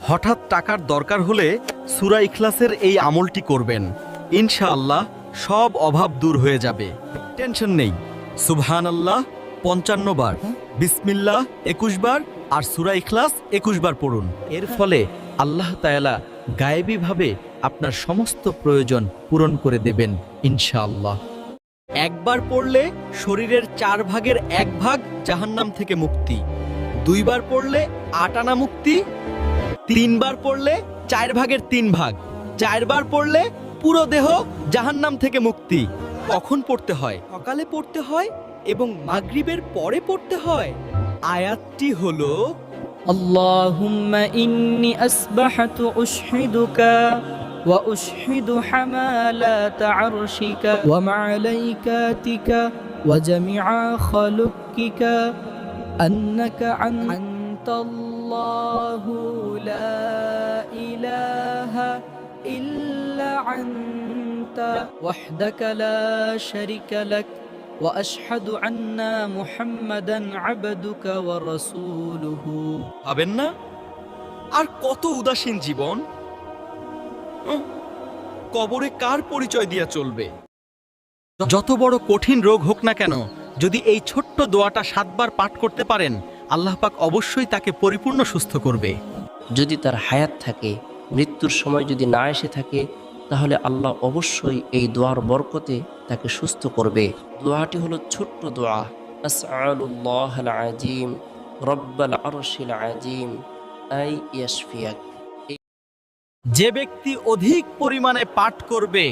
হঠাৎ টাকার দরকার হলে সুরা ইখলাসের এই আমলটি করবেন। ইনশাআল্লাহ সব অভাব দূর হয়ে যাবে। টেনশন নেই। সুবহান আল্লাহ পঞ্চান্ন বার। বিসমিল্লাহ, একুশ বার। আর সুরা ইখলাস, একুশ বার পড়ুন। এর ফলে আল্লাহ তায়ালা গায়েবীভাবে আপনার সমস্ত প্রয়োজন পূরণ করে দেবেন, ইনশাআল্লাহ। একবার পড়লে শরীরের চার ভাগের এক ভাগ জাহান্নাম থেকে মুক্তি। দুইবার পড়লে আট আনা মুক্তি। তিনবার পড়লে চার ভাগের তিন ভাগ চারবার পড়লে পুরো দেহ জাহান্নাম থেকে মুক্তি কখন পড়তে হয় সকালে পড়তে হয় এবং মাগরিবের পরে পড়তে হয় আয়াতটি হলো اللهم إني أسبحت أشهدك وأشهد حمالات عرشك ومعليكاتك وجميع خلقك أنك عن- أنت الله لا إله إلا أنت وحدك لا شريك لك وأشهد أن محمدا عبدك ورسوله পাবেন না আর কত উদাসীন জীবন উহ, কবরে কার পরিচয় দিয়া চলবে যত বড় কঠিন রোগ হোক না কেন যদি এই ছোট্ট দোয়াটা সাতবার পাঠ করতে পারেন আল্লাহ পাক অবশ্যই তাকে পরিপূর্ণ সুস্থ করবে। যদি তার হায়াত থাকে মৃত্যুর সময় যদি না এসে থাকে তাহলে আল্লাহ অবশ্যই এই দোয়ার বরকতে তাকে সুস্থ করবে। দোয়াটি হলো ছোট্ট দোয়া। আসআলুল্লাহ আজিম রব্বাল আরশিল আজিম আই ইয়াশফিয়াক। যে ব্যক্তি অধিক পরিমাণে পাঠ করবে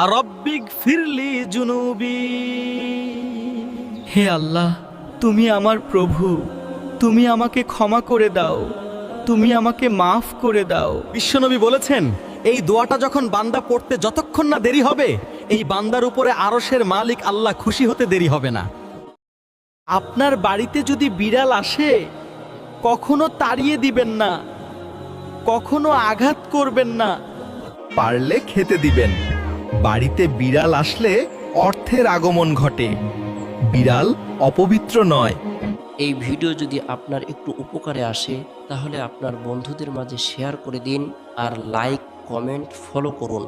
আর রব্বিক ফিরলি জুনুবি। হে আল্লাহ তুমি আমার প্রভু। তুমি আমাকে ক্ষমা করে দাও। তুমি আমাকে মাফ করে দাও। বিশ্বনবী বলেছেন এই দোয়াটা যখন বান্দা পড়তে যতক্ষণ না দেরি হবে এই বান্দার উপরে আরসের মালিক আল্লাহ খুশি হতে দেরি হবে না। আপনার বাড়িতে যদি বিড়াল আসে কখনো তাড়িয়ে দিবেন না কখনো আঘাত করবেন না। পারলে খেতে দিবেন। বাড়িতে বিড়াল আসলে অর্থের আগমন ঘটে। বিড়াল অপবিত্র নয় এই ভিডিও যদি আপনার একটু উপকারে আসে, তাহলে আপনার বন্ধুদের মাঝে শেয়ার করে দিন আর লাইক কমেন্ট ফলো করুন।